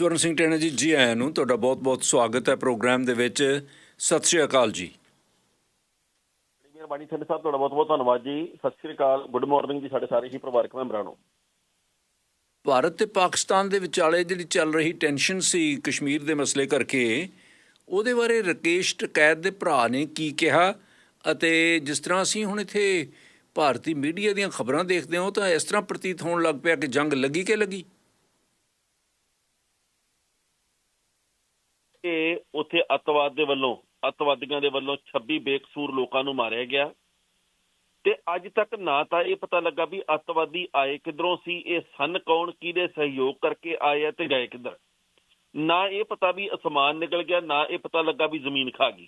ਸਵਰਨ ਸਿੰਘ ਟੈਣਾ ਜੀ ਜੀ ਆਇਆਂ ਨੂੰ ਤੁਹਾਡਾ ਬਹੁਤ-ਬਹੁਤ ਸਵਾਗਤ ਹੈ ਪ੍ਰੋਗਰਾਮ ਦੇ ਵਿੱਚ। ਸਤਿ ਸ਼੍ਰੀ ਅਕਾਲ ਜੀ। ਬੜੀ ਮਿਹਰਬਾਨੀ ਤੁਹਾਡੇ ਸਾਹਿਬ ਤੁਹਾਡਾ ਬਹੁਤ ਬਹੁਤ ਧੰਨਵਾਦ ਜੀ। ਸਤਿ ਸ੍ਰੀ ਅਕਾਲ। ਗੁੱਡ ਮਾਰਨਿੰਗ ਜੀ ਸਾਡੇ ਸਾਰੇ ਹੀ ਪਰਿਵਾਰਕ ਮੈਂਬਰਾਂ ਨੂੰ। ਭਾਰਤ ਤੇ ਪਾਕਿਸਤਾਨ ਦੇ ਵਿਚਾਲੇ ਜਿਹੜੀ ਚੱਲ ਰਹੀ ਟੈਨਸ਼ਨ ਸੀ ਕਸ਼ਮੀਰ ਦੇ ਮਸਲੇ ਕਰਕੇ ਉਹਦੇ ਬਾਰੇ ਰਕੇਸ਼ ਟਕੈਤ ਦੇ ਭਰਾ ਨੇ ਕੀ ਕਿਹਾ ਅਤੇ ਜਿਸ ਤਰ੍ਹਾਂ ਅਸੀਂ ਹੁਣ ਇੱਥੇ ਭਾਰਤੀ ਮੀਡੀਆ ਦੀਆਂ ਖਬਰਾਂ ਦੇਖਦੇ ਹਾਂ ਤਾਂ ਇਸ ਤਰ੍ਹਾਂ ਪ੍ਰਤੀਤ ਹੋਣ ਲੱਗ ਪਿਆ ਕਿ ਜੰਗ ਲੱਗੀ ਕਿ ਲੱਗੀ? ਇਹ ਉੱਥੇ ਅੱਤਵਾਦ ਦੇ ਵੱਲੋਂ, ਅੱਤਵਾਦੀਆਂ ਦੇ ਵੱਲੋਂ 26 ਬੇਕਸੂਰ ਲੋਕਾਂ ਨੂੰ ਮਾਰਿਆ ਗਿਆ। ਤੇ ਅੱਜ ਤੱਕ ਨਾ ਤਾਂ ਇਹ ਪਤਾ ਲੱਗਾ ਵੀ ਅੱਤਵਾਦੀ ਆਏ ਕਿਧਰੋਂ ਸੀ, ਇਹ ਸਨ ਕੌਣ, ਕਿਹਦੇ ਸਹਿਯੋਗ ਕਰਕੇ ਆਏ ਆ ਤੇ ਗਏ ਕਿੱਧਰ। ਨਾ ਇਹ ਪਤਾ ਵੀ ਅਸਮਾਨ ਨਿਕਲ ਗਿਆ, ਨਾ ਇਹ ਪਤਾ ਲੱਗਾ ਵੀ ਜ਼ਮੀਨ ਖਾ ਗਈ।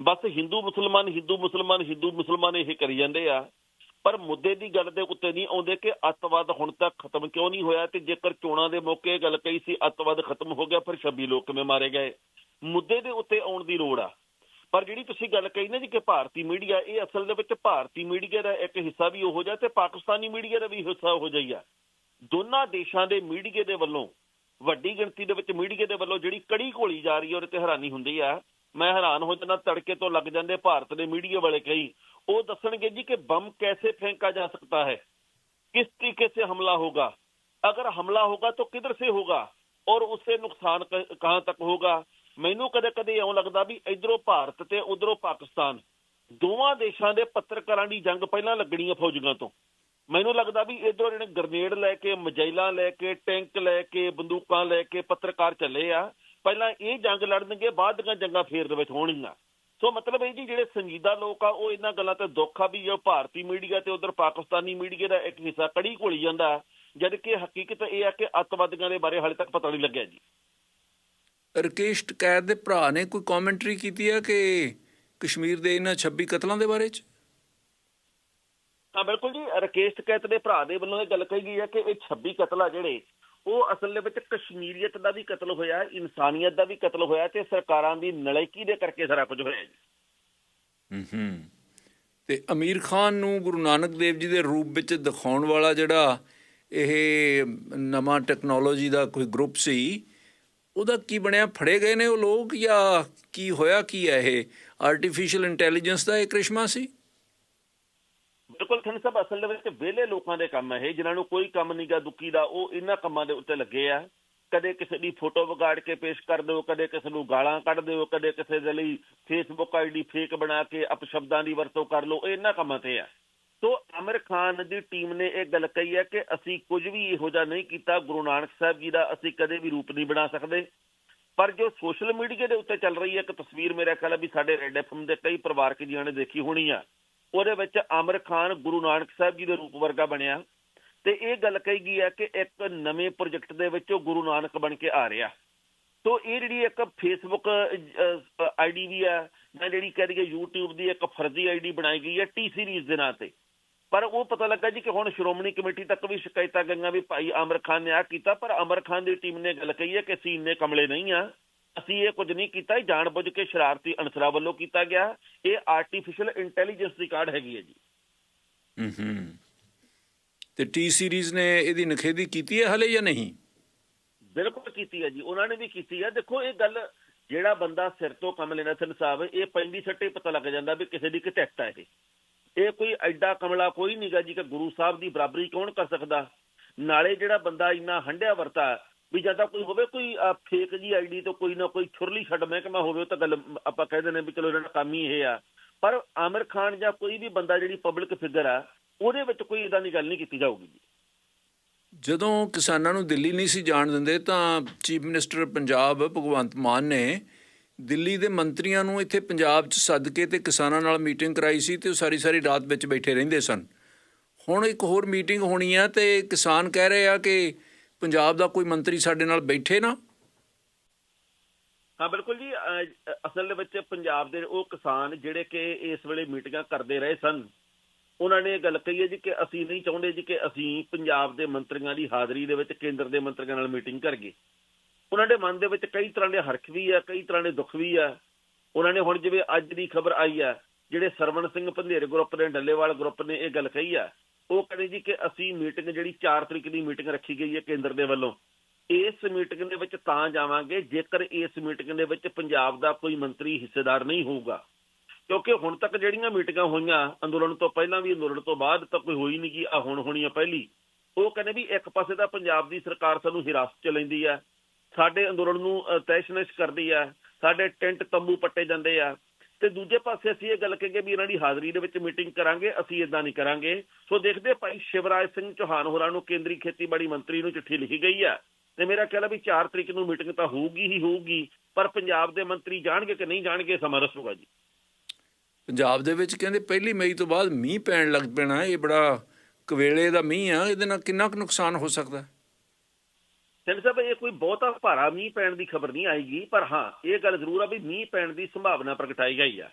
ਬਸ ਹਿੰਦੂ ਮੁਸਲਮਾਨ ਹਿੰਦੂ ਮੁਸਲਮਾਨ ਹਿੰਦੂ ਮੁਸਲਮਾਨ ਇਹ ਕਰੀ ਜਾਂਦੇ ਆ। ਪਰ ਮੁੱਦੇ ਦੀ ਗੱਲ ਦੇ ਉੱਤੇ ਨਹੀਂ ਆਉਂਦੇ ਕਿ ਅੱਤਵਾਦ ਹੁਣ ਤੱਕ ਖਤਮ ਕਿਉਂ ਨਹੀਂ ਹੋਇਆ ਤੇ ਜੇਕਰ ਚੋਣਾਂ ਦੇ ਮੌਕੇ ਇਹ ਗੱਲ ਕਹੀ ਸੀ ਅੱਤਵਾਦ ਖਤਮ ਹੋ ਗਿਆ, ਫਿਰ 26 ਲੋਕ ਕਿਵੇਂ ਮਾਰੇ ਗਏ? ਮੁੱਦੇ ਦੇ ਉੱਤੇ ਆਉਣ ਦੀ ਲੋੜ ਆ। ਪਰ ਜਿਹੜੀ ਤੁਸੀਂ ਗੱਲ ਕਹੀ ਨਾ ਜੀ ਕਿ ਭਾਰਤੀ ਮੀਡੀਆ, ਇਹ ਅਸਲ ਦੇ ਵਿੱਚ ਭਾਰਤੀ ਮੀਡੀਆ ਦਾ ਇੱਕ ਹਿੱਸਾ ਵੀ ਉਹੋ ਜਿਹਾ ਤੇ ਪਾਕਿਸਤਾਨੀ ਮੀਡੀਆ ਦਾ ਵੀ ਹਿੱਸਾ ਉਹੋ ਜਿਹਾ ਆ। ਦੋਨਾਂ ਦੇਸ਼ਾਂ ਦੇ ਮੀਡੀਆ ਦੇ ਵੱਲੋਂ, ਵੱਡੀ ਗਿਣਤੀ ਦੇ ਵਿੱਚ ਮੀਡੀਆ ਦੇ ਵੱਲੋਂ ਜਿਹੜੀ ਕੜੀ ਘੋਲੀ ਜਾ ਰਹੀ ਹੈ ਉਹਦੇ ਤੇ ਹੈਰਾਨੀ ਹੁੰਦੀ ਆ। ਮੈਂ ਹੈਰਾਨ ਹੋ ਜਾਂਦਾ, ਤੜਕੇ ਤੋਂ ਲੱਗ ਜਾਂਦੇ ਭਾਰਤ ਦੇ ਮੀਡੀਆ ਵਾਲੇ ਕਈ ਉਹ ਦੱਸਣਗੇ ਜੀ ਕਿ ਬੰਮ कैसे फेंका जा सकता है किस तरीके से हमला होगा अगर हमला होगा तो किधर से होगा और उससे नुकसान क- कहां तक होगा ਮੈਨੂੰ ਕਦੇ ਕਦੇ ਇਉਂ ਲੱਗਦਾ ਵੀ ਇਧਰੋਂ ਭਾਰਤ ਤੇ ਉਧਰੋਂ ਪਾਕਿਸਤਾਨ ਦੋਵਾਂ ਦੇਸ਼ਾਂ ਦੇ ਪੱਤਰਕਾਰਾਂ ਦੀ ਜੰਗ ਪਹਿਲਾਂ ਲੱਗਣੀ ਆ ਫੌਜੀਆਂ ਤੋਂ ਮੈਨੂੰ ਲੱਗਦਾ ਵੀ ਇਧਰੋਂ ਜਿਹੜੇ ਗ੍ਰਨੇਡ ਲੈ ਕੇ ਮਜਾਈਲਾਂ ਲੈ ਕੇ ਟੈਂਕ ਲੈ ਕੇ ਬੰਦੂਕਾਂ ਲੈ ਕੇ ਪੱਤਰਕਾਰ ਚੱਲੇ ਆ ਪਹਿਲਾਂ ਇਹ ਜੰਗ ਲੜਨਗੇ ਬਾਅਦ ਦੀਆਂ ਜੰਗਾਂ ਫੇਰ ਦੇ ਵਿੱਚ ਹੋਣਗੀਆਂ ਸੋ ਮਤਲਬ ਇਹ ਜੀ ਜਿਹੜੇ ਸੰਜੀਦਾ ਲੋਕ ਆ ਉਹ ਇਹਨਾਂ ਗੱਲਾਂ ਤੇ ਦੁੱਖ ਆ ਵੀ ਜੋ ਭਾਰਤੀ ਮੀਡੀਆ ਤੇ ਉਧਰ ਪਾਕਿਸਤਾਨੀ ਮੀਡੀਆ ਦਾ ਇੱਕ ਹਿੱਸਾ ਕੜੀ ਘੋਲੀ ਜਾਂਦਾ ਜਦ ਕਿ ਹਕੀਕਤ ਇਹ ਆ ਕਿ ਅੱਤਵਾਦੀਆਂ ਦੇ ਬਾਰੇ ਹਾਲੇ ਤੱਕ ਪਤਾ ਨਹੀਂ ਲੱਗਿਆ ਜੀ। ਰਕੇਸ਼ ਟਕੈਤ ਦੇ ਭਰਾ ਨੇ ਕੋਈ ਕਮੈਂਟਰੀ ਕੀਤੀ ਹੈ ਕਿ ਕਸ਼ਮੀਰ ਦੇ ਇਹਨਾਂ 26 ਕਤਲਾਂ ਦੇ ਬਾਰੇ ਚ? ਹਾਂ ਬਿਲਕੁਲ ਜੀ ਰਕੇਸ਼ ਟਕੈਤ ਦੇ ਭਰਾ ਦੇ ਵੱਲੋਂ ਇਹ ਗੱਲ ਕਹੀ ਗਈ ਹੈ ਕਿ ਇਹ 26 ਕਤਲ ਆ ਜਿਹੜੇ ਉਹ ਅਸਲ ਦੇ ਵਿੱਚ ਕਸ਼ਮੀਰੀਅਤ ਦਾ ਵੀ ਕਤਲ ਹੋਇਆ, ਇਨਸਾਨੀਅਤ ਦਾ ਵੀ ਕਤਲ ਹੋਇਆ ਤੇ ਸਰਕਾਰਾਂ ਦੀ ਨਲਾਇਕੀ ਦੇ ਕਰਕੇ ਸਾਰਾ ਕੁਝ ਹੋਇਆ ਜੀ। ਹੂੰ ਹੂੰ ਤੇ ਅਮੀਰ ਖਾਨ ਨੂੰ ਗੁਰੂ ਨਾਨਕ ਦੇਵ ਜੀ ਦੇ ਰੂਪ ਵਿੱਚ ਦਿਖਾਉਣ ਵਾਲਾ ਜਿਹੜਾ ਇਹ ਨਵਾਂ ਟੈਕਨੋਲੋਜੀ ਦਾ ਕੋਈ ਗਰੁੱਪ ਸੀ, ਉਹਦਾ ਕੀ ਬਣਿਆ? ਫੜੇ ਗਏ ਨੇ ਉਹ ਲੋਕ ਜਾਂ ਕੀ ਹੋਇਆ, ਕੀ ਹੈ ਇਹ? ਆਰਟੀਫੀਸ਼ੀਅਲ ਇੰਟੈਲੀਜੈਂਸ ਦਾ ਇਹ ਕ੍ਰਿਸ਼ਮਾ ਸੀ? ਬਿਲਕੁਲ ਖੰਡ ਸਾਹਿਬ, ਅਸਲ ਦੇ ਵਿੱਚ ਵਿਹਲੇ ਲੋਕਾਂ ਦੇ ਕੰਮ ਹੈ ਇਹ, ਜਿਨ੍ਹਾਂ ਨੂੰ ਕੋਈ ਕੰਮ ਨਹੀਂਗਾ ਦੁੱਕੀ ਦਾ, ਉਹ ਇਹਨਾਂ ਕੰਮਾਂ ਦੇ ਉੱਤੇ ਲੱਗੇ ਆ। ਕਦੇ ਕਿਸੇ ਦੀ ਫੋਟੋ ਵਿਗਾੜ ਕੇ ਪੇਸ਼ ਕਰ ਦਿਓ, ਕਦੇ ਕਿਸੇ ਨੂੰ ਗਾਲਾਂ ਕੱਢ ਦਿਓ, ਕਦੇ ਕਿਸੇ ਦੇ ਲਈ ਫੇਸਬੁੱਕ ਆਈਡੀ ਫੇਕ ਬਣਾ ਕੇ ਅਪਸ਼ਬਦਾਂ ਦੀ ਵਰਤੋਂ ਕਰ ਲਓ ਇਹਨਾਂ ਕੰਮਾਂ ਤੇ ਆ। ਸੋ ਆਮਿਰ ਖਾਨ ਦੀ ਟੀਮ ਨੇ ਇਹ ਗੱਲ ਕਹੀ ਹੈ ਕਿ ਅਸੀਂ ਕੁਝ ਵੀ ਇਹੋ ਜਿਹਾ ਨਹੀਂ ਕੀਤਾ, ਗੁਰੂ ਨਾਨਕ ਸਾਹਿਬ ਜੀ ਦਾ ਅਸੀਂ ਕਦੇ ਵੀ ਰੂਪ ਨਹੀਂ ਬਣਾ ਸਕਦੇ। ਪਰ ਜੋ ਸੋਸ਼ਲ ਮੀਡੀਆ ਦੇ ਉੱਤੇ ਚੱਲ ਰਹੀ ਹੈ ਇੱਕ ਤਸਵੀਰ ਮੇਰਾ ਖਿਆਲ ਹੈ ਵੀ ਸਾਡੇ ਰੈੱਡ ਐਫਐਮ ਦੇ ਕਈ ਪਰਿਵਾਰਕ ਜੀਆਂ ਨੇ ਦੇਖੀ ਹੋਣੀ ਆ। ਉਹਦੇ ਵਿੱਚ ਅਮਰ ਖਾਨ ਗੁਰੂ ਨਾਨਕ ਸਾਹਿਬ ਜੀ ਦੇ ਰੂਪ ਵਰਗਾ ਬਣਿਆ। ਤੇ ਇਹ ਗੱਲ ਕਹੀ ਗਈ ਹੈ ਕਿ ਇੱਕ ਨਵੇਂ ਪ੍ਰੋਜੈਕਟ ਦੇ ਵਿੱਚ ਉਹ ਗੁਰੂ ਨਾਨਕ ਬਣ ਕੇ ਆ ਰਿਹਾ। ਸੋ ਇਹ ਜਿਹੜੀ ਇੱਕ ਫੇਸਬੁੱਕ ਆਈਡੀ ਵੀ ਹੈ, ਜਾਂ ਜਿਹੜੀ ਕਹਿ ਦਈਏ YouTube ਦੀ ਇੱਕ ਫਰਜ਼ੀ ਆਈਡੀ ਬਣਾਈ ਗਈ ਹੈ ਟੀ ਸੀਰੀਜ਼ ਦੇ ਨਾਂ ਤੇ। ਪਰ ਉਹ ਪਤਾ ਲੱਗਾ ਜੀ ਕਿ ਹੁਣ ਸ਼੍ਰੋਮਣੀ ਕਮੇਟੀ ਤੱਕ ਵੀ ਸ਼ਿਕਾਇਤਾਂ ਗਈਆਂ ਵੀ ਭਾਈ ਅਮਰ ਖਾਨ ਨੇ ਆ ਕੀਤਾ, ਪਰ ਅਮਰ ਖਾਨ ਦੀ ਟੀਮ ਨੇ ਗੱਲ ਕਹੀ ਹੈ ਕਿ ਅਸੀਂ ਇੰਨੇ ਕਮਲੇ ਨਹੀਂ ਆ। ਅਸੀਂ ਇਹ ਕੁਝ ਨਹੀਂ ਕੀਤਾ ਇਹ ਜਾਣਬੁੱਝ ਕੇ ਸ਼ਰਾਰਤੀ ਅਨਸਰਾਂ ਵੱਲੋਂ ਕੀਤਾ ਗਿਆ। ਇਹ ਆਰਟੀਫੀਸ਼ੀਅਲ ਇੰਟੈਲੀਜੈਂਸ ਦੀ ਕਾਢ ਹੈਗੀ ਹੈ ਜੀ। ਹੂੰ ਹੂੰ ਤੇ ਟੀ ਸੀਰੀਜ਼ ਨੇ ਇਹਦੀ ਨਖੇਦੀ ਕੀਤੀ ਹੈ ਹਲੇ ਜਾਂ ਨਹੀਂ? ਬਿਲਕੁਲ ਕੀਤੀ ਹੈ ਜੀ ਉਹਨਾਂ ਨੇ ਵੀ ਕੀਤੀ ਹੈ। ਦੇਖੋ ਇਹ ਗੱਲ ਜਿਹੜਾ ਬੰਦਾ ਸਿਰ ਤੋਂ ਕੰਮ ਲੈਣਾ ਸਨ ਸਾਹਿਬ ਇਹ ਪੈਂਦੀ ਸੱਟੇ ਪਤਾ ਲੱਗ ਜਾਂਦਾ ਵੀ ਕਿਸੇ ਦੀ ਕਿਤੈਕਟ ਹੈ ਇਹ। ਇਹ ਕੋਈ ਐਡਾ ਕਮਲਾ ਕੋਈ ਨਹੀਂਗਾ ਜੀ ਕਿ ਗੁਰੂ ਸਾਹਿਬ ਦੀ ਬਰਾਬਰੀ ਕੌਣ ਕਰ ਸਕਦਾ? ਨਾਲੇ ਜਿਹੜਾ ਬੰਦਾ ਇੰਨਾ ਹੰਡਿਆ ਵਰਤਾ ਵੀ ਜਦੋਂ ਕੋਈ ਹੋਵੇ ਕੋਈ ਫੇਕ ਜੀ ਆਈਡੀ ਤੋਂ ਕੋਈ ਨਾ ਕੋਈ ਛੁਰਲੀ ਛੱਡ ਮਹਿਕਮਾ ਹੋਵੇ ਉਹ ਤਾਂ ਗੱਲ ਆਪਾਂ ਕਹਿ ਦਿੰਦੇ ਵੀ ਚਲੋ ਇਹਨਾਂ ਦਾ ਕੰਮ ਹੀ ਇਹ ਆ। ਪਰ ਆਮਿਰ ਖਾਨ ਜਾਂ ਕੋਈ ਵੀ ਬੰਦਾ ਜਿਹੜੀ ਪਬਲਿਕ ਫਿਗਰ ਆ, ਉਹਦੇ ਵਿੱਚ ਕੋਈ ਇਦਾਂ ਦੀ ਗੱਲ ਨਹੀਂ ਕੀਤੀ ਜਾਊਗੀ ਜਦੋਂ ਕਿਸਾਨਾਂ ਨੂੰ ਦਿੱਲੀ ਨਹੀਂ ਸੀ ਜਾਣ ਦਿੰਦੇ, ਤਾਂ ਚੀਫ ਮਿਨਿਸਟਰ ਪੰਜਾਬ ਭਗਵੰਤ ਮਾਨ ਨੇ ਦਿੱਲੀ ਦੇ ਮੰਤਰੀਆਂ ਨੂੰ ਇੱਥੇ ਪੰਜਾਬ 'ਚ ਸੱਦ ਕੇ ਤੇ ਕਿਸਾਨਾਂ ਨਾਲ ਮੀਟਿੰਗ ਕਰਾਈ ਸੀ ਤੇ ਉਹ ਸਾਰੀ ਸਾਰੀ ਰਾਤ ਵਿੱਚ ਬੈਠੇ ਰਹਿੰਦੇ ਸਨ। ਹੁਣ ਇੱਕ ਹੋਰ ਮੀਟਿੰਗ ਹੋਣੀ ਆ ਤੇ ਕਿਸਾਨ ਕਹਿ ਰਹੇ ਆ ਕਿ ਪੰਜਾਬ ਦਾ ਕੋਈ ਮੰਤਰੀ ਸਾਡੇ ਨਾਲ ਬੈਠੇ ਨਾ। ਹਾਂ, ਬਿਲਕੁਲ ਜੀ। ਅਸਲ ਦੇ ਵਿੱਚ ਪੰਜਾਬ ਦੇ ਉਹ ਕਿਸਾਨ ਜਿਹੜੇ ਕਿ ਇਸ ਵੇਲੇ ਮੀਟਿੰਗਾਂ ਕਰਦੇ ਰਹੇ ਸਨ, ਉਹਨਾਂ ਨੇ ਇਹ ਗੱਲ ਕਹੀ ਹੈ ਜੀ ਕਿ ਅਸੀਂ ਨਹੀਂ ਚਾਹੁੰਦੇ ਜੀ ਕਿ ਅਸੀਂ ਪੰਜਾਬ ਦੇ ਮੰਤਰੀਆਂ ਦੀ ਹਾਜ਼ਰੀ ਦੇ ਵਿੱਚ ਕੇਂਦਰ ਦੇ ਮੰਤਰੀਆਂ ਨਾਲ ਮੀਟਿੰਗ ਕਰੀਏ। ਉਹਨਾਂ ਦੇ ਮਨ ਦੇ ਵਿੱਚ ਕਈ ਤਰ੍ਹਾਂ ਦੇ ਹਰਖ ਵੀ ਆ, ਕਈ ਤਰ੍ਹਾਂ ਦੇ ਦੁੱਖ ਵੀ ਆ। ਉਹਨਾਂ ਨੇ ਹੁਣ ਜਿਵੇਂ ਅੱਜ ਦੀ ਖਬਰ ਆਈ ਆ, ਜਿਹੜੇ ਸਰਵਣ ਸਿੰਘ ਪੰਧੇਰ ਗਰੁੱਪ ਨੇ ਡੱਲੇਵਾਲ ਗਰੁੱਪ ਨੇ ਇਹ ਗੱਲ ਕਹੀ ਆ ਉਹ ਕਹਿੰਦੇ ਜੀ ਕਿ ਅਸੀਂ ਮੀਟਿੰਗ ਜਿਹੜੀ 4 ਤਰੀਕ ਦੀ ਮੀਟਿੰਗ ਰੱਖੀ ਗਈ ਹੈ ਕੇਂਦਰ ਦੇ ਵੱਲੋਂ ਇਸ ਮੀਟਿੰਗ ਦੇ ਵਿੱਚ ਤਾਂ ਜਾਵਾਂਗੇ ਜੇਕਰ ਇਸ ਮੀਟਿੰਗ ਦੇ ਵਿੱਚ ਪੰਜਾਬ ਦਾ ਕੋਈ ਮੰਤਰੀ ਹਿੱਸੇਦਾਰ ਨਹੀਂ ਹੋਊਗਾ। ਕਿਉਂਕਿ ਹੁਣ ਤੱਕ ਜਿਹੜੀਆਂ ਮੀਟਿੰਗਾਂ ਹੋਈਆਂ ਅੰਦੋਲਨ ਤੋਂ ਪਹਿਲਾਂ ਵੀ ਅੰਦੋਲਨ ਤੋਂ ਬਾਅਦ ਤਾਂ ਕੋਈ ਹੋਈ ਨਹੀਂ ਕਿ ਆ ਹੁਣ ਆ ਪਹਿਲੀ। ਉਹ ਕਹਿੰਦੇ ਵੀ ਇੱਕ ਪਾਸੇ ਤਾਂ ਪੰਜਾਬ ਦੀ ਸਰਕਾਰ ਸਾਨੂੰ ਹਿਰਾਸਤ 'ਚ ਲੈਂਦੀ ਆ ਸਾਡੇ ਅੰਦੋਲਨ ਨੂੰ ਅ, ਕਰਦੀ ਆ ਸਾਡੇ ਟੈਂਟ ਤੰਬੂ ਪੱਟੇ ਜਾਂਦੇ ਆ ਤੇ ਦੂਜੇ ਪਾਸੇ ਅਸੀਂ ਇਹ ਗੱਲ ਕਹੀਏ ਵੀ ਇਹਨਾਂ ਦੀ ਹਾਜ਼ਰੀ ਦੇ ਵਿੱਚ ਮੀਟਿੰਗ ਕਰਾਂਗੇ, ਅਸੀਂ ਇਦਾਂ ਨਹੀਂ ਕਰਾਂਗੇ। ਸੋ ਦੇਖਦੇ ਭਾਈ ਸ਼ਿਵਰਾਜ ਸਿੰਘ ਚੌਹਾਨ ਹੋਰਾਂ ਨੂੰ ਕੇਂਦਰੀ ਖੇਤੀਬਾੜੀ ਮੰਤਰੀ ਨੂੰ ਚਿੱਠੀ ਲਿਖੀ ਗਈ ਆ ਤੇ ਮੇਰਾ ਖਿਆਲ ਹੈ ਵੀ 4 ਤਰੀਕ ਨੂੰ ਮੀਟਿੰਗ ਤਾਂ ਹੋਊਗੀ ਹੀ ਹੋਊਗੀ, ਪਰ ਪੰਜਾਬ ਦੇ ਮੰਤਰੀ ਜਾਣਗੇ ਕਿ ਨਹੀਂ ਜਾਣਗੇ, ਸਮਾਂ ਦੱਸੂਗਾ ਜੀ। ਪੰਜਾਬ ਦੇ ਵਿੱਚ ਕਹਿੰਦੇ ਪਹਿਲੀ ਮਈ ਤੋਂ ਬਾਅਦ ਮੀਂਹ ਪੈਣ ਲੱਗ ਪੈਣਾ, ਇਹ ਬੜਾ ਕਵੇਲੇ ਦਾ ਮੀਂਹ ਆ, ਇਹਦੇ ਨਾਲ ਕਿੰਨਾ ਕੁ ਨੁਕਸਾਨ ਹੋ ਸਕਦਾ? ਸਿੰਘ ਸਾਹਿਬ, ਇਹ ਕੋਈ ਬਹੁਤਾ ਭਾਰਾ ਮੀਂਹ ਪੈਣ ਦੀ ਖਬਰ ਨਹੀਂ ਆਏਗੀ, ਪਰ ਹਾਂ, ਇਹ ਗੱਲ ਜ਼ਰੂਰ ਆ ਵੀ ਮੀਂਹ ਪੈਣ ਦੀ ਸੰਭਾਵਨਾ ਪ੍ਰਗਟਾਈ ਗਈ ਆ।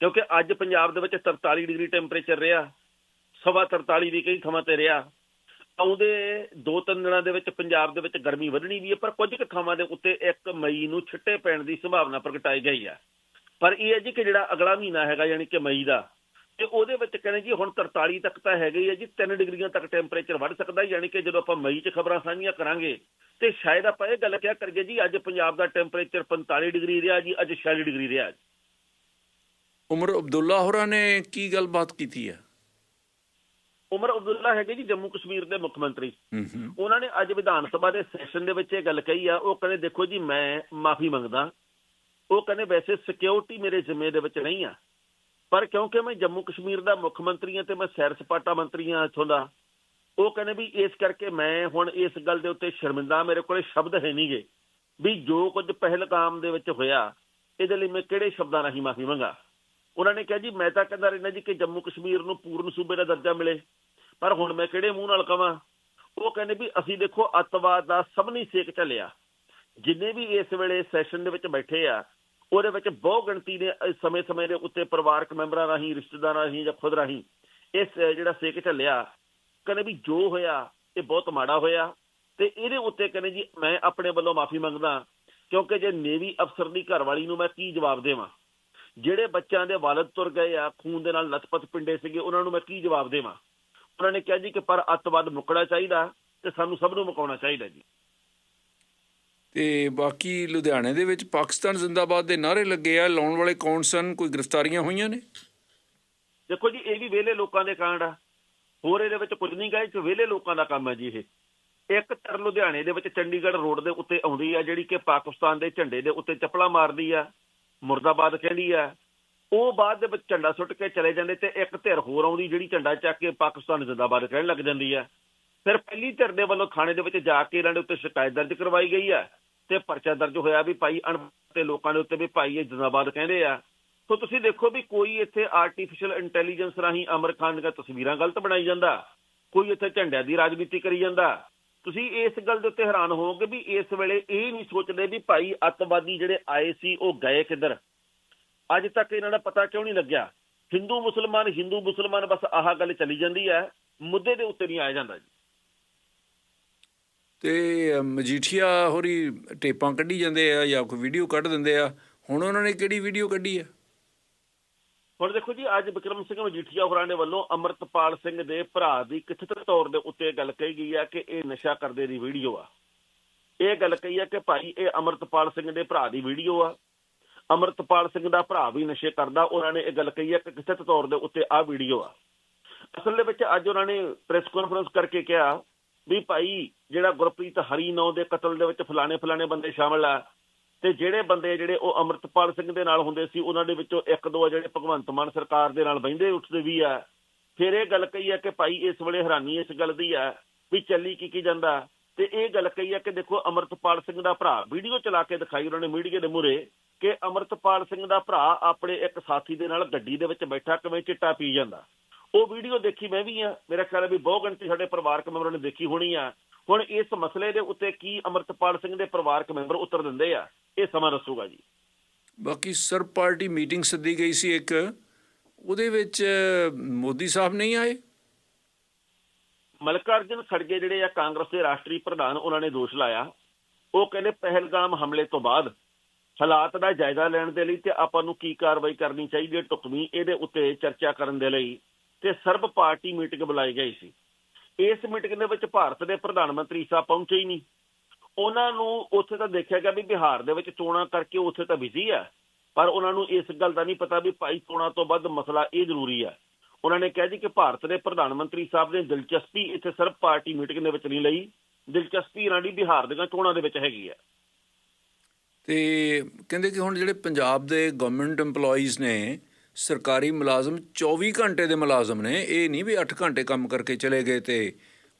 ਕਿਉਂਕਿ ਅੱਜ ਪੰਜਾਬ ਦੇ ਵਿੱਚ 43 ਡਿਗਰੀ ਟੈਂਪਰੇਚਰ ਰਿਹਾ, ਸਵਾ 43 ਦੀ ਕਈ ਥਾਵਾਂ ਤੇ ਰਿਹਾ। ਆਉਂਦੇ ਦੋ ਤਿੰਨ ਦਿਨਾਂ ਦੇ ਵਿੱਚ ਪੰਜਾਬ ਦੇ ਵਿੱਚ ਗਰਮੀ ਵਧਣੀ ਵੀ ਹੈ, ਪਰ ਕੁਝ ਕੁ ਥਾਵਾਂ ਦੇ ਉੱਤੇ 1 ਮਈ ਨੂੰ ਛਿੱਟੇ ਪੈਣ ਦੀ ਸੰਭਾਵਨਾ ਪ੍ਰਗਟਾਈ ਗਈ ਆ। ਪਰ ਇਹ ਹੈ ਜੀ ਕਿ ਜਿਹੜਾ ਅਗਲਾ ਮਹੀਨਾ ਹੈਗਾ, ਯਾਨੀ ਕਿ ਮਈ ਦਾ ਤੇ ਉਹਦੇ ਵਿੱਚ ਕਹਿੰਦੇ ਜੀ ਹੁਣ 43 ਤੱਕ ਤਾਂ ਹੈਗਾ ਹੀ ਹੈ ਜੀ 3 ਡਿਗਰੀਆਂ ਤੱਕ ਟੈਂਪਰੇਚਰ ਵੱਧ ਸਕਦਾ ਯਾਨੀ ਕਿ ਜਦੋਂ ਆਪਾਂ ਮਈ 'ਚ ਖਬਰਾਂ ਸਾਂਝੀਆਂ ਕਰਾਂਗੇ ਤੇ ਸ਼ਾਇਦ ਆਪਾਂ ਇਹ ਗੱਲ ਕਿਹਾ ਕਰੀਏ ਜੀ ਅੱਜ ਪੰਜਾਬ ਦਾ ਟੈਂਪਰੇਚਰ 45 ਡਿਗਰੀ ਰਿਹਾ ਜੀ ਅੱਜ 46 ਡਿਗਰੀ ਰਿਹਾ ਜੀ। ਉਮਰ ਅਬਦੁੱਲਾ ਹੋਰਾਂ ਨੇ ਕੀ ਗੱਲਬਾਤ ਕੀਤੀ ਹੈ? ਉਮਰ ਅਬਦੁੱਲਾ ਹੈਗੇ ਜੀ ਜੰਮੂ ਕਸ਼ਮੀਰ ਦੇ ਮੁੱਖ ਮੰਤਰੀ। ਉਹਨਾਂ ਨੇ ਅੱਜ ਵਿਧਾਨ ਸਭਾ ਦੇ ਸੈਸ਼ਨ ਦੇ ਵਿੱਚ ਇਹ ਗੱਲ ਕਹੀ ਆ ਉਹ ਕਹਿੰਦੇ ਦੇਖੋ ਜੀ ਮੈਂ ਮਾਫੀ ਮੰਗਦਾ। ਉਹ ਕਹਿੰਦੇ ਵੈਸੇ ਸਿਕਿਉਰਿਟੀ ਮੇਰੇ ਜ਼ਿੰਮੇ ਦੇ ਵਿੱਚ ਨਹੀਂ ਆ। ਪਰ ਕਿਉਂਕਿ ਮੈਂ ਜੰਮੂ ਕਸ਼ਮੀਰ ਦਾ ਮੁੱਖ ਮੰਤਰੀ ਹਾਂ ਤੇ ਮੈਂ ਸੈਰ ਸਪਾਟਾ ਮੰਤਰੀ ਹਾਂ ਇੱਥੋਂ ਦਾ, ਉਹ ਕਹਿੰਦੇ ਵੀ ਇਸ ਕਰਕੇ ਮੈਂ ਹੁਣ ਇਸ ਗੱਲ ਦੇ ਉੱਤੇ ਸ਼ਰਮਿੰਦਾ, ਮੇਰੇ ਕੋਲੇ ਸ਼ਬਦ ਹੈ ਨਹੀਂਗੇ ਵੀ ਜੋ ਕੁਝ ਪਹਿਲਕਾਮ ਦੇ ਵਿੱਚ ਹੋਇਆ, ਇਹਦੇ ਲਈ ਮੈਂ ਕਿਹੜੇ ਸ਼ਬਦਾਂ ਰਾਹੀਂ ਮਾਫੀ ਮੰਗਾ? ਉਹਨਾਂ ਨੇ ਕਿਹਾ ਜੀ, ਮੈਂ ਤਾਂ ਕਹਿੰਦਾ ਰਹਿਣਾ ਜੀ ਕਿ ਜੰਮੂ ਕਸ਼ਮੀਰ ਨੂੰ ਪੂਰਨ ਸੂਬੇ ਦਾ ਦਰਜਾ ਮਿਲੇ, ਪਰ ਹੁਣ ਮੈਂ ਕਿਹੜੇ ਮੂੰਹ ਨਾਲ ਕਵਾਂ? ਉਹ ਕਹਿੰਦੇ ਵੀ ਅਸੀਂ ਦੇਖੋ ਅੱਤਵਾਦ ਦਾ ਸਭਨੀ ਸੇਕ ਝੱਲਿਆ, ਜਿੰਨੇ ਵੀ ਇਸ ਵੇਲੇ ਸੈਸ਼ਨ ਦੇ ਵਿੱਚ ਬੈਠੇ ਆ ਉਹਦੇ ਵਿੱਚ ਬਹੁ ਗਿਣਤੀ ਨੇ ਸਮੇਂ-ਸਮੇਂ ਦੇ ਉੱਤੇ ਪਰਿਵਾਰਕ ਮੈਂਬਰਾਂ ਰਾਹੀਂ, ਰਿਸ਼ਤੇਦਾਰਾਂ ਰਾਹੀਂ ਜਾਂ ਖੁਦ ਰਾਹੀਂ ਇਸ ਜਿਹੜਾ ਸੇਕ ਝੱਲਿਆ, ਕਹਿੰਦੇ ਵੀ ਜੋ ਹੋਇਆ, ਇਹ ਬਹੁਤ ਮਾੜਾ ਹੋਇਆ ਤੇ ਇਹਦੇ ਉੱਤੇ ਕਹਿੰਦੇ ਜੀ ਮੈਂ ਆਪਣੇ ਵੱਲੋਂ ਮਾਫੀ ਮੰਗਦਾ ਕਿਉਂਕਿ ਜੇ ਨੇਵੀ ਅਫਸਰ ਦੀ ਘਰਵਾਲੀ ਨੂੰ ਮੈਂ ਕੀ ਜਵਾਬ ਦੇਵਾਂ? ਜਿਹੜੇ ਬੱਚਿਆਂ ਦੇ ਵਾਲਦ ਤੁਰ ਗਏ ਆ, ਖੂਨ ਦੇ ਨਾਲ ਲਥਪਥ ਪਿੰਡੇ ਸੀਗੇ, ਉਹਨਾਂ ਨੂੰ ਮੈਂ ਕੀ ਜਵਾਬ ਦੇਵਾਂ? ਉਹਨਾਂ ਨੇ ਕਿਹਾ ਜੀ ਕਿ ਪਰ ਅੱਤਵਾਦ ਮੁਕਣਾ ਚਾਹੀਦਾ ਤੇ ਸਾਨੂੰ ਸਭ ਨੂੰ ਮੁਕਾਉਣਾ ਚਾਹੀਦਾ ਜੀ। ਤੇ ਬਾਕੀ ਲੁਧਿਆਣੇ ਦੇ ਵਿੱਚ ਪਾਕਿਸਤਾਨ ਜ਼ਿੰਦਾਬਾਦ ਦੇ ਨਾਰੇ ਲੱਗੇ ਆ, ਲਾਉਣ ਵਾਲੇ ਕੌਣ ਸਨ? ਕੋਈ ਗ੍ਰਿਫਤਾਰੀਆਂ ਹੋਈਆਂ ਨੇ? ਦੇਖੋ ਜੀ, ਇਹ ਵੀ ਵਿਹਲੇ ਲੋਕਾਂ ਦੇ ਕਾਂਡ ਆ। ਹੋਰ ਇਹਦੇ ਵਿੱਚ ਕੁਝ ਨਹੀਂ ਗਾ, ਇਹ 'ਚ ਲੋਕਾਂ ਦਾ ਕੰਮ ਹੈ ਜੀ ਇਹ। ਇੱਕ ਤਰ ਲੁਧਿਆਣੇ ਦੇ ਵਿੱਚ ਚੰਡੀਗੜ੍ਹ ਰੋਡ ਦੇ ਉੱਤੇ ਆਉਂਦੀ ਆ, ਜਿਹੜੀ ਕਿ ਪਾਕਿਸਤਾਨ ਦੇ ਝੰਡੇ ਦੇ ਉੱਤੇ ਚੱਪਲਾ ਮਾਰਦੀ ਆ, ਮੁਰਦਾਬਾਦ ਕਹਿੰਦੀ ਆ। ਉਹ ਬਾਅਦ ਦੇ ਵਿੱਚ ਝੰਡਾ ਸੁੱਟ ਕੇ ਚਲੇ ਜਾਂਦੇ ਤੇ ਇੱਕ ਧਿਰ ਹੋਰ ਆਉਂਦੀ, ਜਿਹੜੀ ਝੰਡਾ ਚੱਕ ਕੇ ਪਾਕਿਸਤਾਨ ਜ਼ਿੰਦਾਬਾਦ ਕਹਿਣ ਲੱਗ ਜਾਂਦੀ ਆ। ਫਿਰ ਪਹਿਲੀ ਧਿਰ ਦੇ ਵੱਲੋਂ ਥਾਣੇ ਦੇ ਵਿੱਚ ਜਾ ਕੇ ਇਹਨਾਂ ਦੇ ਉੱਤੇ ਸ਼ਿਕਾਇਤ ਦਰਜ ਕਰਵਾਈ ਗਈ ਹੈ ਤੇ ਪਰਚਾ ਦਰਜ ਹੋਇਆ ਵੀ ਭਾਈ ਅਣਪਤੇ ਲੋਕਾਂ ਦੇ ਉੱਤੇ ਵੀ ਭਾਈ ਇਹ ਜ਼ਿੰਦਾਬਾਦ ਕਹਿੰਦੇ ਆ। ਸੋ ਤੁਸੀਂ ਦੇਖੋ ਵੀ ਕੋਈ ਇੱਥੇ ਆਰਟੀਫੀਸ਼ੀਅਲ ਇੰਟੈਲੀਜੈਂਸ ਰਾਹੀਂ ਅਮਰ ਖਾਨ ਦੀਆਂ ਤਸਵੀਰਾਂ ਗਲਤ ਬਣਾਈ ਜਾਂਦਾ, ਕੋਈ ਇੱਥੇ ਝੰਡਿਆਂ ਦੀ ਰਾਜਨੀਤੀ ਕਰੀ ਜਾਂਦਾ। ਤੁਸੀਂ ਇਸ ਗੱਲ ਦੇ ਉੱਤੇ ਹੈਰਾਨ ਹੋਵੋਗੇ ਵੀ ਇਸ ਵੇਲੇ ਇਹ ਨਹੀਂ ਸੋਚਦੇ ਵੀ ਭਾਈ ਅੱਤਵਾਦੀ ਜਿਹੜੇ ਆਏ ਸੀ ਉਹ ਗਏ ਕਿੱਧਰ। ਅੱਜ ਤੱਕ ਇਹਨਾਂ ਦਾ ਪਤਾ ਕਿਉਂ ਨਹੀਂ ਲੱਗਿਆ? ਹਿੰਦੂ ਮੁਸਲਮਾਨ ਹਿੰਦੂ ਮੁਸਲਮਾਨ ਬਸ ਆਹ ਗੱਲ ਚੱਲੀ ਜਾਂਦੀ ਹੈ, ਮੁੱਦੇ ਦੇ ਉੱਤੇ ਨਹੀਂ ਆਇਆ ਜਾਂਦਾ ਜੀ। ਤੇ ਮਜੀਠੀਆ ਹੋਰੀ ਟੇਪਾਂ ਕੱਢੀ ਜਾਂਦੇ ਆ ਜਾਂ ਕੋਈ ਵੀਡੀਓ ਕੱਢ ਦਿੰਦੇ ਆ। ਹੁਣ ਉਹਨਾਂ ਨੇ ਕਿਹੜੀ ਵੀਡੀਓ ਕੱਢੀ ਆ? ਹੁਣ ਦੇਖੋ ਜੀ, ਅੱਜ ਵਿਕਰਮ ਸਿੰਘ ਮਜੀਠੀਆ ਹੋਰਾਂ ਦੇ ਵੱਲੋਂ ਅਮਰਤਪਾਲ ਸਿੰਘ ਦੇ ਭਰਾ ਦੀ ਕਥਿਤ ਤੌਰ ਦੇ ਉੱਤੇ ਗੱਲ ਕਹੀ ਗਈ ਹੈ ਕਿ ਇਹ ਨਸ਼ਾ ਕਰਦੇ ਦੀ ਵੀਡੀਓ ਆ। ਇਹ ਗੱਲ ਕਹੀ ਹੈ ਕਿ ਭਾਈ ਇਹ ਅਮਰਤਪਾਲ ਸਿੰਘ ਦੇ ਭਰਾ ਦੀ ਵੀਡੀਓ ਆ। ਅਮਰਤਪਾਲ ਸਿੰਘ ਦਾ ਭਰਾ ਵੀ ਨਸ਼ੇ ਕਰਦਾ, ਉਹਨਾਂ ਨੇ ਇਹ ਗੱਲ ਕਹੀ ਹੈ ਕਿ ਕਿਥਿਤ ਤੌਰ ਦੇ ਉੱਤੇ ਆ ਵੀਡੀਓ ਆ। ਅਸਲ ਦੇ ਵਿੱਚ ਅੱਜ ਉਹਨਾਂ ਨੇ ਪ੍ਰੈਸ ਕਾਨਫਰੰਸ ਕਰਕੇ ਕਿਹਾ ਵੀ ਭਾਈ ਜਿਹੜਾ ਗੁਰਪ੍ਰੀਤ ਹਰੀ ਨੌ ਦੇ ਕਤਲ ਦੇ ਵਿੱਚ ਫਲਾਣੇ ਫਲਾਣੇ ਬੰਦੇ ਸ਼ਾਮਲ ਆ, ਤੇ ਜਿਹੜੇ ਬੰਦੇ ਜਿਹੜੇ ਉਹ ਅਮਰਤਪਾਲ ਸਿੰਘ ਦੇ ਨਾਲ ਹੁੰਦੇ ਸੀ, ਉਹਨਾਂ ਦੇ ਵਿੱਚੋਂ ਇੱਕ ਦੋ ਜਿਹੜੇ ਭਗਵੰਤ ਮਾਨ ਸਰਕਾਰ ਦੇ ਨਾਲ ਬਹਿੰਦੇ ਉੱਠਦੇ ਵੀ ਆ। ਫਿਰ ਇਹ ਗੱਲ ਕਹੀ ਆ ਕਿ ਭਾਈ ਇਸ ਵੇਲੇ ਹੈਰਾਨੀ ਇਸ ਗੱਲ ਦੀ ਆ ਵੀ ਚੱਲੀ ਕੀ ਕੀ ਜਾਂਦਾ। ਤੇ ਇਹ ਗੱਲ ਕਹੀ ਆ ਕਿ ਦੇਖੋ ਅਮਰਤਪਾਲ ਸਿੰਘ ਦਾ ਭਰਾ, ਵੀਡੀਓ ਚਲਾ ਕੇ ਦਿਖਾਈ ਉਹਨਾਂ ਨੇ ਮੀਡੀਆ ਦੇ ਮੂਹਰੇ ਕਿ ਅਮਰਤਪਾਲ ਸਿੰਘ ਦਾ ਭਰਾ ਆਪਣੇ ਇੱਕ ਸਾਥੀ ਦੇ ਨਾਲ ਗੱਡੀ ਦੇ ਵਿੱਚ ਬੈਠਾ, ਕਿਵੇਂ ਚਿੱਟਾ ਪੀ ਜਾਂਦਾ। ਉਹ ਵੀਡੀਓ ਦੇਖੀ ਮੈਂ ਵੀ ਆ। ਮੇਰਾ ਖਿਆਲ ਹੈ ਵੀ ਬਹੁ ਗਿਣਤੀ ਸਾਡੇ ਪਰਿਵਾਰਕ ਮੈਂਬਰਾਂ ਨੇ ਦੇਖੀ ਹੋਣੀ ਆ। ਹੁਣ ਇਸ ਮਸਲੇ ਦੇ ਉੱਤੇ ਕੀ ਅਮਰਤਪਾਲ ਸਿੰਘ ਦੇ ਪਰਿਵਾਰਕ ਮੈਂਬਰ ਉੱਤਰ ਦਿੰਦੇ ਆ ਇਹ ਸਮਾਂ ਦੱਸੂਗਾ ਜੀ। ਬਾਕੀ ਸਰਬ ਪਾਰਟੀ ਮੀਟਿੰਗ ਸੱਦੀ ਗਈ ਸੀ ਇੱਕ। ਉਹਦੇ ਵਿੱਚ ਮੋਦੀ ਸਾਹਿਬ ਨਹੀਂ ਆਏ? ਮਲਕਾਰਜਨ ਖੜਗੇ ਜਿਹੜੇ ਆ ਕਾਂਗਰਸ ਦੇ ਰਾਸ਼ਟਰੀ ਪ੍ਰਧਾਨ ਉਹਨਾਂ ਨੇ ਦੋਸ਼ ਲਾਇਆ। ਉਹ ਕਹਿੰਦੇ ਪਹਿਲਗਾਮ ਹਮਲੇ ਤੋਂ ਬਾਅਦ ਹਾਲਾਤ ਦਾ ਜਾਇਜ਼ਾ ਲੈਣ ਦੇ ਲਈ ਤੇ ਆਪਾਂ ਨੂੰ ਕੀ ਕਾਰਵਾਈ ਕਰਨੀ ਚਾਹੀਦੀ ਹੈ ਟੁਕਮੀ ਇਹਦੇ ਉੱਤੇ ਚਰਚਾ ਕਰਨ ਦੇ ਲਈ। ਤੇ ਸਰਬ ਪਾਰਟੀ ਮੀਟਿੰਗ ਬੁਲਾਈ ਗਈ ਸੀ। ਇਸ ਮੀਟਿੰਗ ਦੇ ਵਿੱਚ ਭਾਰਤ ਦੇ ਪ੍ਰਧਾਨ ਮੰਤਰੀ ਸਾਹਿਬ ਪਹੁੰਚੇ ਹੀ ਨਹੀਂ। ਉਹਨਾਂ ਨੂੰ ਉੱਥੇ ਤਾਂ ਦੇਖਿਆ ਗਿਆ ਵੀ ਬਿਹਾਰ ਦੇ ਵਿੱਚ ਚੋਣਾਂ ਕਰਕੇ ਉੱਥੇ ਤਾਂ ਬਿਜ਼ੀ ਆ। ਪਰ ਉਹਨਾਂ ਨੂੰ ਇਸ ਗੱਲ ਦਾ ਨਹੀਂ ਪਤਾ ਵੀ ਭਾਈ ਚੋਣਾਂ ਤੋਂ ਵੱਧ ਮਸਲਾ ਇਹ ਜ਼ਰੂਰੀ ਆ। ਉਹਨਾਂ ਨੇ ਕਿਹਾ ਜੀ ਕਿ ਭਾਰਤ ਦੇ ਪ੍ਰਧਾਨ ਮੰਤਰੀ ਸਾਹਿਬ ਨੇ ਦਿਲਚਸਪੀ ਇੱਥੇ ਸਰਬ ਪਾਰਟੀ ਮੀਟਿੰਗ ਦੇ ਵਿੱਚ ਨਹੀਂ ਲਈ। ਦਿਲਚਸਪੀ ਇਹਨਾਂ ਦੀ ਬਿਹਾਰ ਦੀਆਂ ਚੋਣਾਂ ਦੇ ਵਿੱਚ ਹੈਗੀ ਆ। ਤੇ ਕਹਿੰਦੇ ਕਿ ਹੁਣ ਜਿਹੜੇ ਪੰਜਾਬ ਦੇ ਗਵਰਨਮੈਂਟ EMPLOYEES ਨੇ ਸਰਕਾਰੀ ਮੁਲਾਜ਼ਮ 24 ਘੰਟੇ ਦੇ ਮੁਲਾਜ਼ਮ ਨੇ। ਇਹ ਨਹੀਂ ਵੀ 8 ਘੰਟੇ ਕੰਮ ਕਰਕੇ ਚਲੇ ਗਏ ਤੇ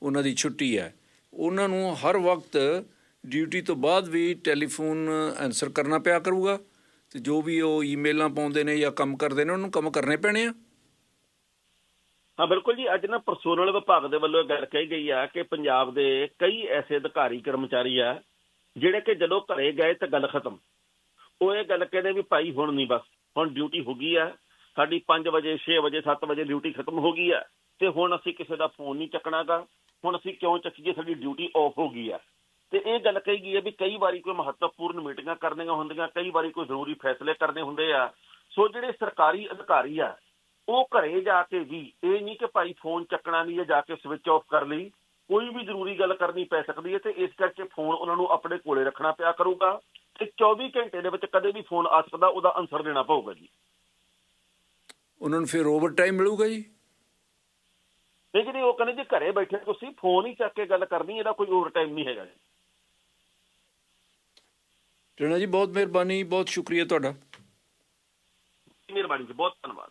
ਉਹਨਾਂ ਦੀ ਛੁੱਟੀ ਹੈ। ਉਹਨਾਂ ਨੂੰ ਹਰ ਵਕਤ ਡਿਊਟੀ ਤੋਂ ਬਾਅਦ ਵੀ ਟੈਲੀਫੋਨ ਆਨਸਰ ਕਰਨਾ ਪਿਆ ਕਰੂਗਾ ਤੇ ਜੋ ਵੀ ਉਹ ਈਮੇਲਾਂ ਪਾਉਂਦੇ ਨੇ ਜਾਂ ਕੰਮ ਕਰਦੇ ਨੇ, ਉਹਨੂੰ ਕੰਮ ਕਰਨੇ ਪੈਣੇ ਆ। ਹਾਂ, ਬਿਲਕੁਲ ਜੀ। ਅੱਜ ਨਾ ਪਰਸੋਨਲ ਵਿਭਾਗ ਦੇ ਵੱਲੋਂ ਇਹ ਗੱਲ ਕਹੀ ਗਈ ਆ ਕਿ ਪੰਜਾਬ ਦੇ ਕਈ ਐਸੇ ਅਧਿਕਾਰੀ ਕਰਮਚਾਰੀ ਆ, ਜਿਹੜੇ ਕਿ ਜਦੋਂ ਘਰੇ ਗਏ ਤਾਂ ਗੱਲ ਖਤਮ। ਉਹ ਇਹ ਗੱਲ ਕਹਿੰਦੇ ਵੀ ਭਾਈ ਹੁਣ ਨਹੀਂ ਬਸ, ਹੁਣ ਡਿਊਟੀ ਹੋ ਗਈ ਆ। ਸਾਡੀ 5 ਵਜੇ 6 ਵਜੇ 7 ਵਜੇ ਡਿਊਟੀ ਖਤਮ ਹੋ ਗਈ ਹੈ ਤੇ ਹੁਣ ਅਸੀਂ ਕਿਸੇ ਦਾ ਫੋਨ ਨਹੀਂ ਚੱਕਣਾਗਾ। ਹੁਣ ਅਸੀਂ ਕਿਉਂ ਚੱਕੀਏ? ਸਾਡੀ ਡਿਊਟੀ ਆਫ ਹੋ ਗਈ ਹੈ। ਤੇ ਇਹ ਗੱਲ ਕਹੀ ਗਈ ਹੈ ਵੀ ਕਈ ਵਾਰੀ ਕੋਈ ਮਹੱਤਵਪੂਰਨ ਮੀਟਿੰਗਾਂ ਕਰਨੀਆਂ ਹੁੰਦੀਆਂ, ਕਈ ਵਾਰੀ ਕੋਈ ਜ਼ਰੂਰੀ ਫੈਸਲੇ ਕਰਨੇ ਹੁੰਦੇ ਆ। ਸੋ ਜਿਹੜੇ ਸਰਕਾਰੀ ਅਧਿਕਾਰੀ ਆ, ਉਹ ਘਰੇ ਜਾ ਕੇ ਵੀ ਇਹ ਨਹੀਂ ਕਿ ਭਾਈ ਫੋਨ ਚੱਕਣਾ ਨਹੀਂ ਜਾਂ ਜਾ ਕੇ ਸਵਿਚ ਆਫ ਕਰ ਲਈ। ਕੋਈ ਵੀ ਜ਼ਰੂਰੀ ਗੱਲ ਕਰਨੀ ਪੈ ਸਕਦੀ ਹੈ ਤੇ ਇਸ ਕਰਕੇ ਫੋਨ ਉਹਨਾਂ ਨੂੰ ਆਪਣੇ ਕੋਲੇ ਰੱਖਣਾ ਪਿਆ ਕਰੂਗਾ ਤੇ 24 ਘੰਟੇ ਦੇ ਵਿੱਚ ਕਦੇ ਵੀ ਫੋਨ ਆ ਸਕਦਾ, ਉਹਦਾ ਆਨਸਰ ਦੇਣਾ ਪਊਗਾ ਜੀ। ਉਹਨਾਂ ਨੂੰ ਫਿਰ ਓਵਰ ਟਾਈਮ ਮਿਲੂਗਾ ਜੀ? ਤੇ ਜਿਹੜੇ ਉਹ ਕਹਿੰਦੇ ਜੇ ਘਰੇ ਬੈਠੇ ਤੁਸੀਂ ਫੋਨ ਹੀ ਚੱਕ ਕੇ ਗੱਲ ਕਰਨੀ ਇਹਦਾ ਕੋਈ ਓਵਰ ਟਾਈਮ ਨਹੀਂ ਹੈਗਾ ਜੀ। ਟਣਾ ਜੀ ਬਹੁਤ ਮਿਹਰਬਾਨੀ ਬਹੁਤ ਸ਼ੁਕਰੀਆ ਤੁਹਾਡਾ। ਮਿਹਰਬਾਨੀ ਜੀ ਬਹੁਤ ਧੰਨਵਾਦ।